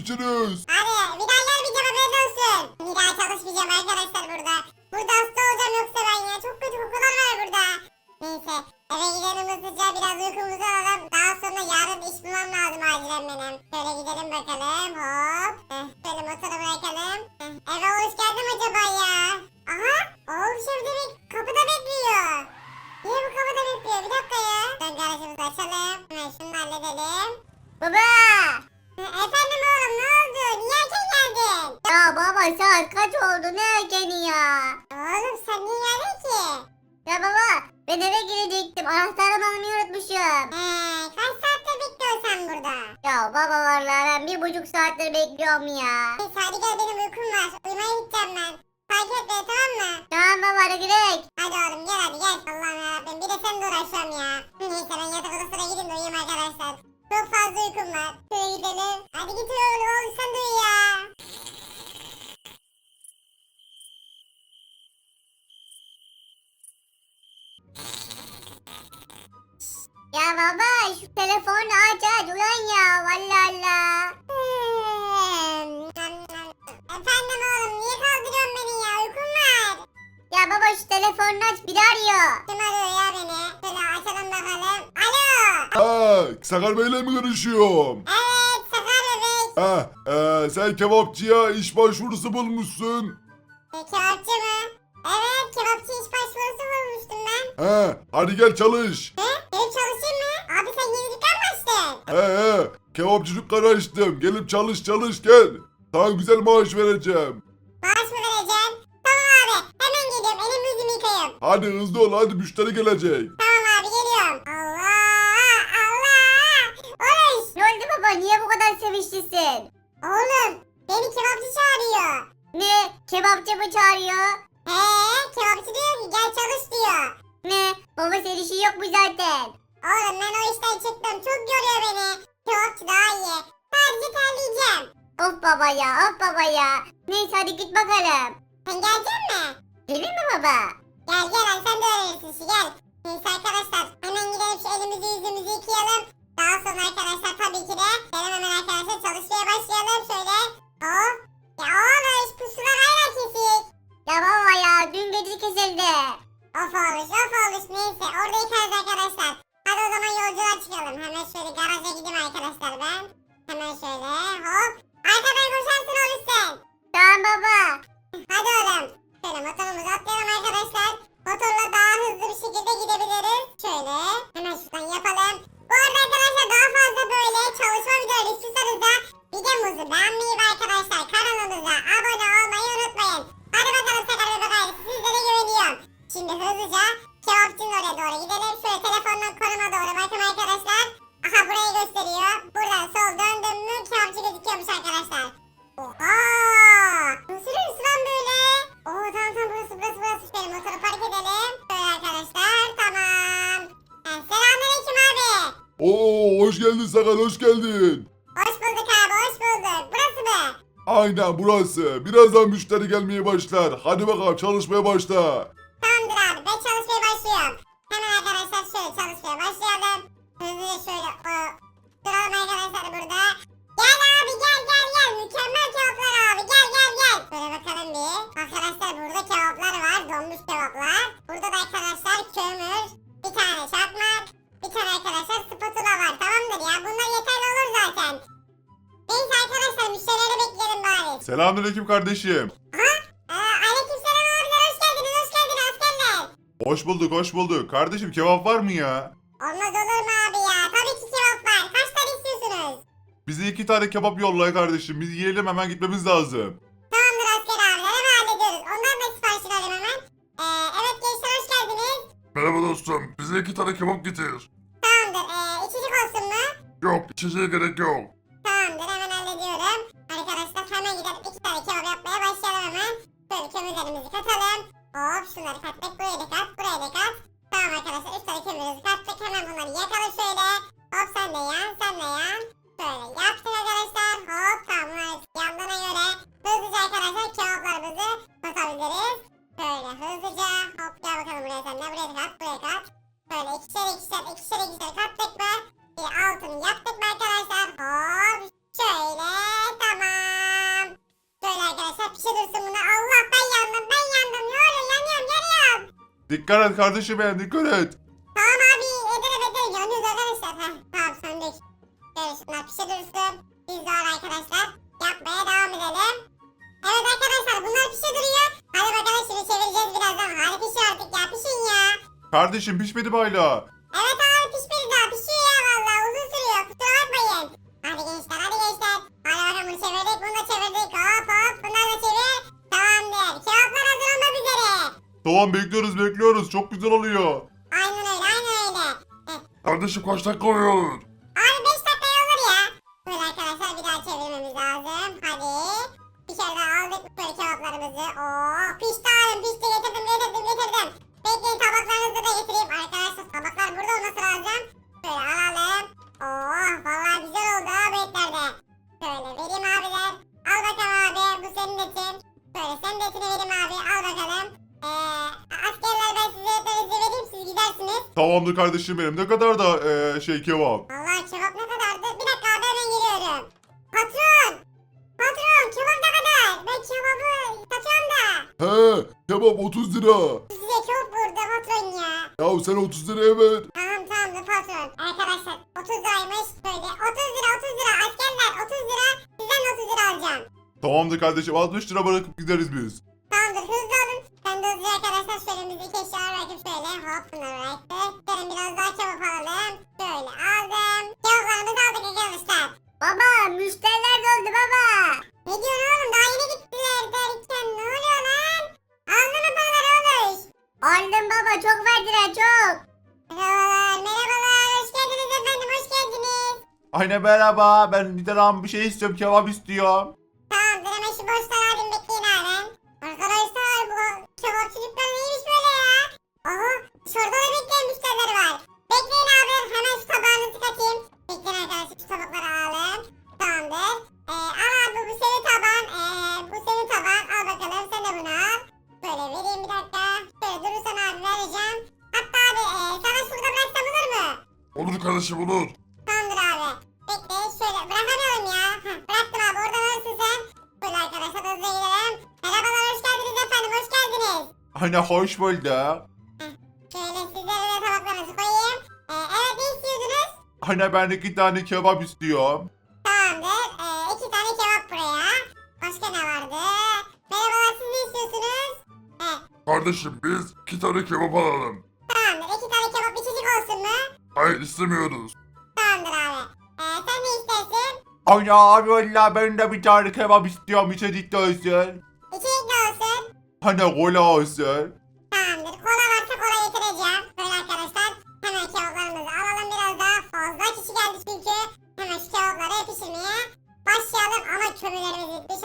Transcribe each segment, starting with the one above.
Görüşürüz. Bir daha gelmeyeceğim haberin olsun. Bir daha çalışmayacağım arkadaşlar burada. Burada hasta olacağım yoksa ben ya. Çok kötü kokular var burada. Neyse eve gidelim hızlıca biraz uykumuzu alalım. Daha sonra yarın iş bulmam lazım acilen benim. Şöyle gidelim bakalım hop. Heh, şöyle motoru bırakalım. Heh, eve hoş geldin acaba ya? Aha oğlum şimdi bir kapıda bekliyor. Niye bu kapıda bekliyor? Bir dakika ya. Dön garajımızı açalım. Hemen şunu halledelim. Baba. Hı, Efendim oğlum ne oldu? Niye erken geldin? Ya baba saat kaç oldu ne erkeni ya? Oğlum sen niye geldin ki? Ya baba ben eve girecektim anahtarımı almayı unutmuşum. He, kaç saattir bekliyorsun sen burada? Ya baba vallahi ben bir buçuk saattir bekliyorum ya. Neyse hadi gel benim uykum var. Uyumaya gideceğim ben. Takip et beni tamam mı? Tamam baba hadi gidelim. Hadi oğlum gel hadi gel. Allah'ım yarabbim bir de seninle uğraşıyorum ya. Neyse ben yatak odasına gidin de uyuyayım arkadaşlar. Çok fazla uykum var. Şöyle gidelim. Hadi git oğlum oğlum sen de ya. Ya baba şu telefonu aç aç ulan ya vallahi Allah. Hmm, Efendim oğlum niye kaldırıyorsun beni ya? Uykum var. Ya baba şu telefonu aç bir arıyor. Kim arıyor ya beni? Şöyle açalım bakalım. Sakar Bey'le mi görüşüyorum? Evet Sakar bebek. Ha, e, sen kebapçıya iş başvurusu bulmuşsun. E, kebapçı mı? Evet kebapçı iş başvurusu bulmuştum ben. Ha, hadi gel çalış. He? Gelip çalışayım mı? Abi sen yeni dükkan mı açtın? He he, kebapçı dükkanı açtım. Gelip çalış çalış gel. Sana güzel maaş vereceğim. Maaş mı vereceğim? Tamam abi hemen geliyorum elimi yüzümü yıkayayım. Hadi hızlı ol hadi müşteri gelecek. Tamam abi geliyorum. Allah Allah. Oğlum. Ne oldu baba niye bu kadar sevinçlisin? Oğlum beni kebapçı çağırıyor. Ne kebapçı mı çağırıyor? He kebapçı diyor ki gel çalış diyor. Ne baba senin işin yok mu zaten? Oğlum ben o işten çıktım çok yoruyor beni. Kebapçı daha iyi. Sadece terleyeceğim. Of baba ya of baba ya. Neyse hadi git bakalım. Sen gelecek mi? Gelir mi baba? Gel gel sen de öğrenirsin gel. Neyse arkadaşlar hemen gidelim şu elimizi yüzümüzü yıkayalım. Daha sonra arkadaşlar tabii ki de hemen hemen arkadaşlar çalışmaya başlayalım şöyle. Oh. Ya oğlum bu sular hala kesik. Ya baba ya dün gece kesildi. Of olmuş of olmuş neyse orada yıkarız arkadaşlar. Hadi o zaman yolculuğa çıkalım. Hemen şöyle garaja gideyim arkadaşlar ben. Hemen şöyle kebapçının oraya doğru gidelim. Şöyle telefonun konuma doğru bakın arkadaşlar. Aha burayı gösteriyor. Buradan sol döndüm mü kebapçı gözüküyormuş arkadaşlar. Oha! Nasıl yürüyorsun lan böyle? Oo tamam tamam burası burası burası. Şöyle motoru park edelim. Böyle arkadaşlar tamam. Ha, Selamünaleyküm abi. Oo hoş geldin Sakar hoş geldin. Hoş bulduk abi hoş bulduk. Burası mı? Aynen burası. Birazdan müşteri gelmeye başlar. Hadi bakalım çalışmaya başla. Ben çalışmaya başlıyorum. Hemen arkadaşlar şöyle çalışmaya başlayalım. Hızlıca şöyle o, duralım arkadaşlar burada. Gel abi gel gel gel. Mükemmel kebaplar abi gel gel gel. Böyle bakalım bir. Arkadaşlar burada kebaplar var. Donmuş kebaplar. Burada da arkadaşlar kömür. Bir tane çakmak. Bir tane arkadaşlar spatula var. Tamamdır ya. Bunlar yeterli olur zaten. Neyse arkadaşlar müşterileri bekleyelim bari. Selamünaleyküm kardeşim. Ee, aleykümselam abiler hoş geldiniz hoş geldiniz askerler. Hoş bulduk hoş bulduk. Kardeşim kebap var mı ya? Olmaz olur mu abi ya? Tabii ki kebap var. Kaç tane istiyorsunuz? Bize iki tane kebap yollay kardeşim. Biz yiyelim hemen gitmemiz lazım. Tamamdır asker abiler hemen hallediyoruz. Onların da siparişini alayım hemen. Ee, evet gençler hoş geldiniz. Merhaba dostum. Bize iki tane kebap getir. Tamamdır. Ee, içecek olsun mu? Yok içeceğe gerek yok. Tamamdır hemen hallediyorum. Arkadaşlar hemen gidelim. iki tane kebap yapmaya başlayalım hemen. Şöyle kömürlerimizi katalım. Hop şunları kattık buraya da buraya da. Tamam arkadaşlar 3 tane kömürümüzü kattık hemen bunları yakalım şöyle. Hop sen de yan sen de yan. Şöyle yaptık arkadaşlar. Hop tamam bunları yandığına göre hızlıca arkadaşlar kebaplarımızı basabiliriz. Böyle hızlıca hop gel bakalım buraya sen de buraya da buraya kat. Böyle ikişer ikişer ikişer ikişer kattık mı? Bir altını yaptık mı arkadaşlar? Hop şöyle tamam. Böyle arkadaşlar pişirirsin şey bunu. Allah ben yandım ben yandım Dikkat et kardeşim benim dikkat et. Tamam abi ederim ederim yanıyoruz arkadaşlar. Heh, tamam söndük. Şöyle şunlar pişe dursun. Biz de ara arkadaşlar yapmaya devam edelim. Evet arkadaşlar bunlar pişe duruyor. Hadi bakalım şimdi çevireceğiz birazdan. Hadi pişin artık ya pişin ya. Kardeşim pişmedi mi hala? Evet abi pişmedi daha pişiyor ya valla uzun sürüyor kusura bakmayın. Hadi gençler hadi gençler. Hadi bakalım bunu çevirdik bunu da çevirdik hop hop bunları da çevir. Tamamdır kebaplar hazır olmak üzere. Tamam bekliyoruz bekliyoruz çok güzel oluyor. Aynen öyle aynen öyle. Kardeşim kaç dakika oluyor? Abi 5 dakika olur ya. Böyle arkadaşlar bir daha çevirmemiz lazım. Hadi. Bir kere daha aldık böyle kebaplarımızı. Oo pişti abim pişti getirdim getirdim getirdim. Bekleyin tabaklarınızı da getireyim. Arkadaşlar tabaklar burada olması lazım. Şöyle alalım. Oo vallahi güzel oldu ha bu etlerde. Şöyle vereyim abiler. Al bakalım abi bu senin etin. Şöyle senin de etini vereyim abi al bakalım. Askerler ben size etlerinizi vereyim siz gidersiniz. Tamamdır kardeşim benim ne kadar da eee, şey kebap. Vallahi kebap ne kadardı? Bir dakika abi hemen geliyorum. Patron! Patron kebap ne kadar? Ben kebabı satıyorum da. He kebap 30 lira. Size kebap burada patron ya. Ya sen 30 liraya ver. Tamam tamam patron. Arkadaşlar 30 liraymış böyle. 30 lira 30 lira askerler 30 lira. Sizden 30 lira alacağım. Tamamdır kardeşim 60 lira bırakıp gideriz biz. Şöyle eşyalar bırakıp şöyle hop bunları bıraktık. Gelin biraz daha kebap alalım. Şöyle aldım. Kebaplarımızı aldık arkadaşlar. Baba müşteriler doldu baba. Ne diyorsun oğlum daha yeni gittiler derken ne oluyor lan? Aldın mı paraları oğlum? Aldım baba çok verdiler çok. Merhabalar merhabalar hoş geldiniz efendim hoş geldiniz. Anne merhaba ben bir tane bir şey istiyorum kebap istiyorum. Olur kardeşim olur. Tamamdır abi. Bekle şöyle bırakamıyorum ya. Heh, bıraktım abi oradan alırsın sen. Böyle arkadaşlar hızlı gidelim. Merhabalar hoş geldiniz efendim hoş geldiniz. Anne hoş bulduk. Şöyle sizlere de tabaklarınızı koyayım. Ee, evet ne istiyordunuz? Anne ben iki tane kebap istiyorum. Tamamdır. Ee, iki tane kebap buraya. Başka ne vardı? Merhabalar siz ne istiyorsunuz? He, Kardeşim biz iki tane kebap alalım. Hayır istemiyoruz. Tamamdır abi. Ee, sen ne istersin? Anne abi valla ben de bir tane kebap istiyorum içecek de olsun. İçecek ne olsun? Anne kola olsun. Tamamdır. Kola varsa kola getireceğim. Böyle arkadaşlar hemen kebaplarımızı alalım biraz daha. Fazla kişi geldi çünkü. Hemen şu kebapları pişirmeye başlayalım. Ama kömürlerimiz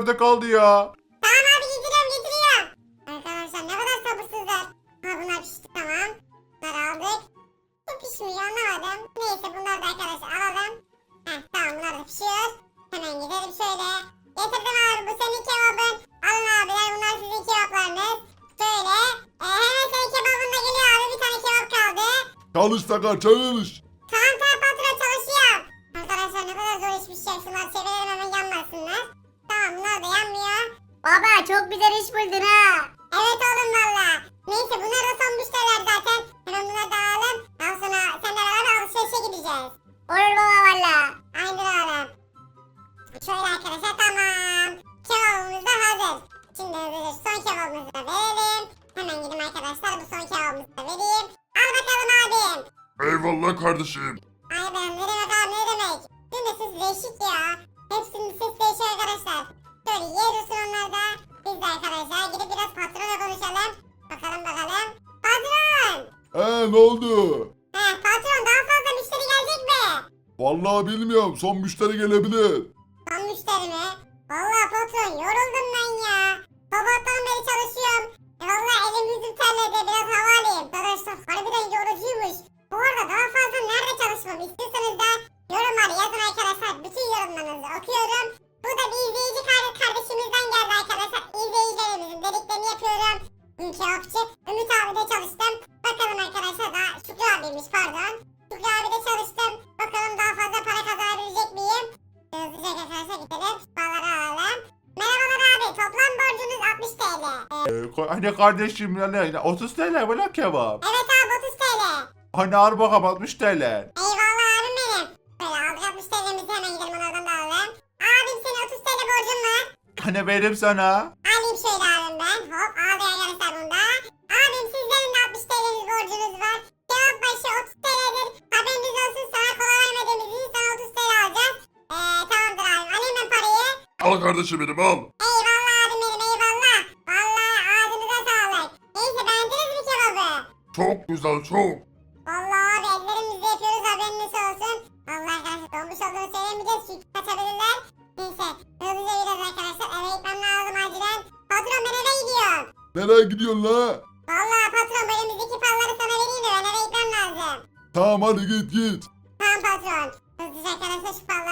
nerede kaldı ya? Tamam abi getiriyorum getiriyorum. Arkadaşlar ne kadar sabırsızlar. Ha bunlar pişti tamam. Bunları aldık. Bu pişmiyor anlamadım. Neyse bunları da arkadaşlar alalım. Heh tamam bunlar da pişiyor. Hemen gidelim şöyle. Getirdim abi bu senin kebabın. Alın abiler bunlar sizin kebaplarınız. Şöyle. E, hemen senin kebabın da geliyor abi. Bir tane kebap kaldı. Çalış Sakar çalış. Baba çok güzel iş buldun ha. Evet oğlum valla. Neyse bunlar da son müşteriler zaten. Hemen bunları da alalım. Daha sonra seninle beraber alışverişe gideceğiz. Olur baba valla. Aynen oğlum. Şöyle arkadaşlar tamam. Kebabımız da hazır. Şimdi şu son kebabımızı da verelim. Hemen gidin arkadaşlar bu son kebabımızı da vereyim. Al bakalım abim. Eyvallah kardeşim. Ay ben ne demek abi ne demek. Sizin de ses değişik ya. Arkadaşlar gidip biraz patronla konuşalım. Bakalım bakalım. Patron. He ne oldu? He patron daha fazla müşteri gelecek mi? Vallahi bilmiyorum. Son müşteri gelebilir. Son müşteri mi? Valla patron yoruldum ben ya. Sabahtan beri çalışıyorum. E valla elim yüzüm terledi Ee, ko- Hani kardeşim ya ne? 30 TL mi lan kebap? evet abi 30 TL. Hani al bakalım 60 TL. Eyvallah abim benim. Böyle aldık 60 TL'mizi hemen gidelim onlardan da alalım. Abim senin 30 TL borcun var. Hani vereyim sana. Alayım şöyle abim ben. Hop aldı arkadaşlar bunda. Abim sizlerin de 60 TL'niz borcunuz var. Cevap başı 30 TL'dir. Haberiniz olsun sana kola vermediğimiz için sana 30 TL alacağız. Ee, tamamdır abim. Alayım ben parayı. Al kardeşim benim al. Eyvallah abim benim eyvallah. Vallahi ağzınıza sağlık. Neyse beğendiniz mi kebabı? Çok güzel çok. Vallahi abi ellerimizle yapıyoruz haberiniz olsun. Allah arkadaşlar donmuş olduğunu söylemeyeceğiz çünkü kaçabilirler. Neyse hızlıca biraz arkadaşlar eve gitmem lazım acilen. Patron ben eve gidiyorum. Nereye gidiyorsun la? Vallahi patron bu elimizdeki palları sana vereyim de ben eve gitmem lazım. Tamam hadi git git. Tamam patron. Hızlıca arkadaşlar şu palları